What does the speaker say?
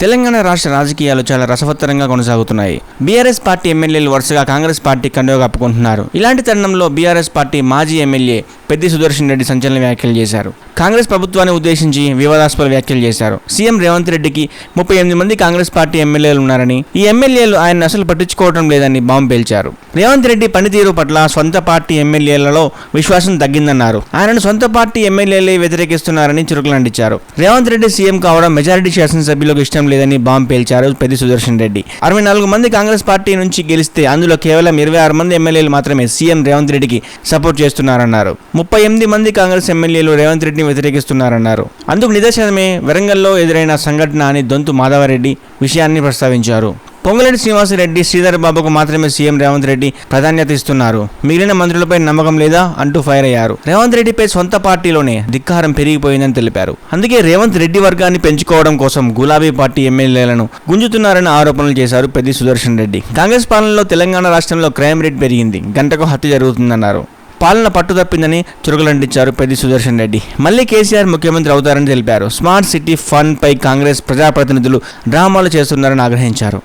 తెలంగాణ రాష్ట్ర రాజకీయాలు చాలా రసవత్తరంగా కొనసాగుతున్నాయి. బీఆర్ఎస్ పార్టీ ఎమ్మెల్యేలు వరుసగా కాంగ్రెస్ పార్టీ కండువ కప్పుకుంటున్నారు ఇలాంటి తరుణంలో బీఆర్ఎస్ పార్టీ మాజీ ఎమ్మెల్యే పెద్ది సుదర్శన్ రెడ్డి సంచలన వ్యాఖ్యలు చేశారు. కాంగ్రెస్ ప్రభుత్వాన్ని ఉద్దేశించి వివాదాస్పద వ్యాఖ్యలు చేశారు. సీఎం రేవంత్ రెడ్డికి ముప్పై ఎనిమిది మంది కాంగ్రెస్ పార్టీ ఎమ్మెల్యేలు ఉన్నారని ఈ ఎమ్మెల్యేలు ఆయన అసలు పట్టించుకోవడం లేదని బాంబు పేల్చారు రేవంత్ రెడ్డి పనితీరు పట్ల సొంత పార్టీ ఎమ్మెల్యేలలో విశ్వాసం తగ్గిందన్నారు. ఆయనను సొంత పార్టీ ఎమ్మెల్యేలే వ్యతిరేకిస్తున్నారని చురుకులంటించారు రేవంత్ రెడ్డి సీఎం కావడం మెజారిటీ శాసనసభ్యులకు ఇష్టం లేదని బాంబు పేల్చారు పెద్ది సుదర్శన్ రెడ్డి. అరవై నాలుగు మంది కాంగ్రెస్ పార్టీ నుంచి గెలిస్తే అందులో కేవలం ఇరవై ఆరు మంది ఎమ్మెల్యేలు మాత్రమే సీఎం రేవంత్ రెడ్డికి సపోర్ట్ చేస్తున్నారన్నారు. ముప్పై ఎనిమిది మంది కాంగ్రెస్ ఎమ్మెల్యేలు రేవంత్ రెడ్డిని వ్యతిరేకిస్తున్నారన్నారు. అందుకు నిదర్శనమే వరంగల్లో ఎదురైన సంఘటన అని దొంతు మాధవరెడ్డి విషయాన్ని ప్రస్తావించారు. పొంగులేటి శ్రీనివాసరెడ్డి శ్రీధర్ బాబుకు మాత్రమే సీఎం రేవంత్ రెడ్డి ప్రాధాన్యత ఇస్తున్నారు. మిగిలిన మంత్రులపై నమ్మకం లేదా అంటూ ఫైర్ అయ్యారు. రేవంత్ రెడ్డిపై సొంత పార్టీలోనే ధిక్కారం పెరిగిపోయిందని తెలిపారు. అందుకే రేవంత్ రెడ్డి వర్గాన్ని పెంచుకోవడం కోసం గులాబీ పార్టీ ఎమ్మెల్యేలను గుంజుతున్నారని ఆరోపణలు చేశారు పెద్ది సుదర్శన్ రెడ్డి. కాంగ్రెస్ పాలనలో తెలంగాణ రాష్ట్రంలో క్రైమ్ రేట్ పెరిగింది. గంటకు హత్య జరుగుతుందన్నారు. పాలన పట్టుదప్పిందని చురుకులంటించారు పెద్ది సుదర్శన్ రెడ్డి. మళ్ళీ కేసీఆర్ ముఖ్యమంత్రి అవుతారని తెలిపారు. స్మార్ట్ సిటీ ఫండ్ పై కాంగ్రెస్ ప్రజాప్రతినిధులు డ్రామాలు చేస్తున్నారని ఆగ్రహించారు.